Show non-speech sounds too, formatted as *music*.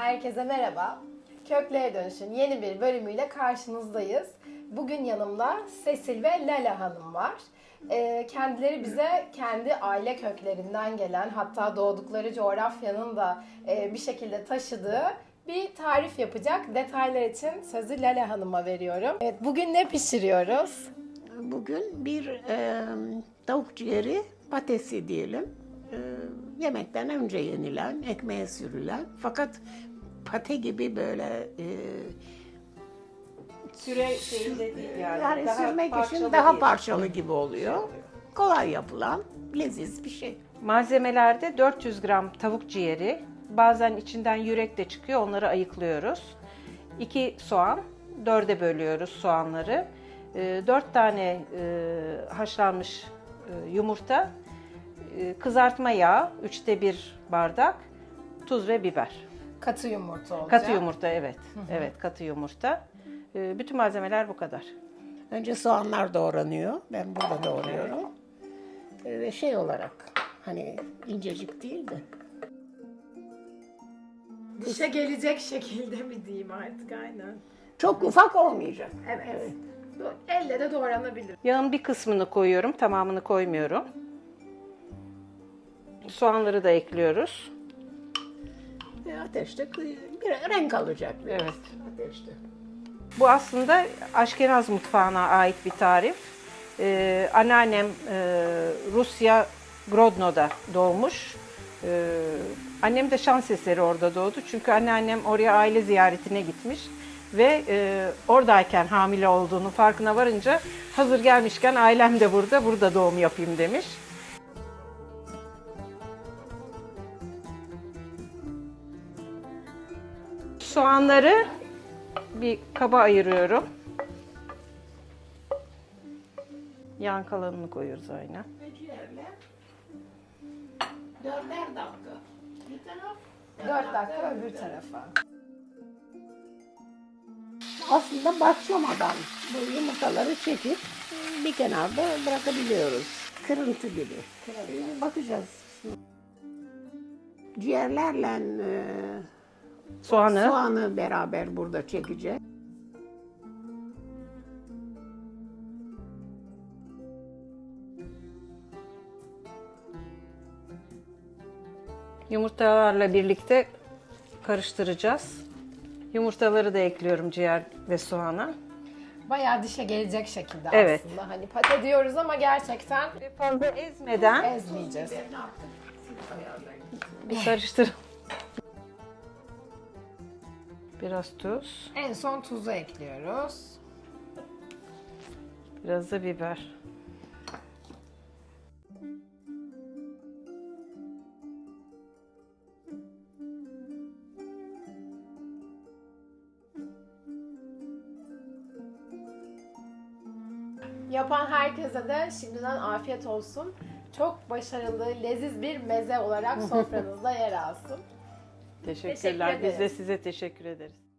Herkese merhaba. Köklere Dönüş'ün yeni bir bölümüyle karşınızdayız. Bugün yanımda Sesil ve Lala Hanım var. Ee, kendileri bize kendi aile köklerinden gelen hatta doğdukları coğrafyanın da e, bir şekilde taşıdığı bir tarif yapacak. Detaylar için sözü Lala Hanım'a veriyorum. Evet, bugün ne pişiriyoruz? Bugün bir e, tavuk ciğeri patesi diyelim. E, yemekten önce yenilen, ekmeğe sürülen fakat pate gibi böyle e, Süre şeyinde değil yani. yani Daha sürmek için parçalı daha değil. parçalı gibi oluyor. Kolay yapılan, leziz bir şey. Malzemelerde 400 gram tavuk ciğeri, bazen içinden yürek de çıkıyor, onları ayıklıyoruz. 2 soğan, dörde bölüyoruz soğanları. 4 tane e, haşlanmış e, yumurta, e, kızartma yağı, üçte bir bardak, tuz ve biber. Katı yumurta olacak. Katı yumurta evet, evet katı yumurta. E, Bütün malzemeler bu kadar. Önce soğanlar doğranıyor. Ben burada doğruyorum. E, Ve şey olarak hani incecik değil de Dişe gelecek şekilde mi diyeyim artık aynen. çok ufak olmayacak. Evet. Elle de doğranabilir. Yağın bir kısmını koyuyorum, tamamını koymuyorum. Soğanları da ekliyoruz. Ateşte bir renk alacak. biraz. Evet. Ateşte. Bu aslında Aşkenaz mutfağına ait bir tarif. Ee, anneannem e, Rusya Grodno'da doğmuş. Ee, annem de şans eseri orada doğdu. Çünkü anneannem oraya aile ziyaretine gitmiş. Ve e, oradayken hamile olduğunu farkına varınca hazır gelmişken ailem de burada, burada doğum yapayım demiş. Soğanları bir kaba ayırıyorum. Yan kalanını koyuyoruz aynen. Dörder dakika. Bir taraf. 4 dakika öbür tarafa. Aslında başlamadan bu yumurtaları çekip bir kenarda bırakabiliyoruz. Kırıntı gibi. Bakacağız. Ciğerlerle e, Soğanı. soğanı beraber burada çekeceğiz. Yumurtalarla birlikte karıştıracağız. Yumurtaları da ekliyorum ciğer ve soğana. Bayağı dişe gelecek şekilde Evet. aslında. Hani pate diyoruz ama gerçekten fazla ezmeden ezmeyeceğiz. bir karıştır. Biraz tuz, En son tuzu ekliyoruz. biraz da biber. Yapan herkese de şimdiden afiyet olsun. Çok başarılı, leziz bir meze olarak *laughs* sofranızda yer alsın. Teşekkürler. Teşekkür Biz de ederiz. size teşekkür ederiz.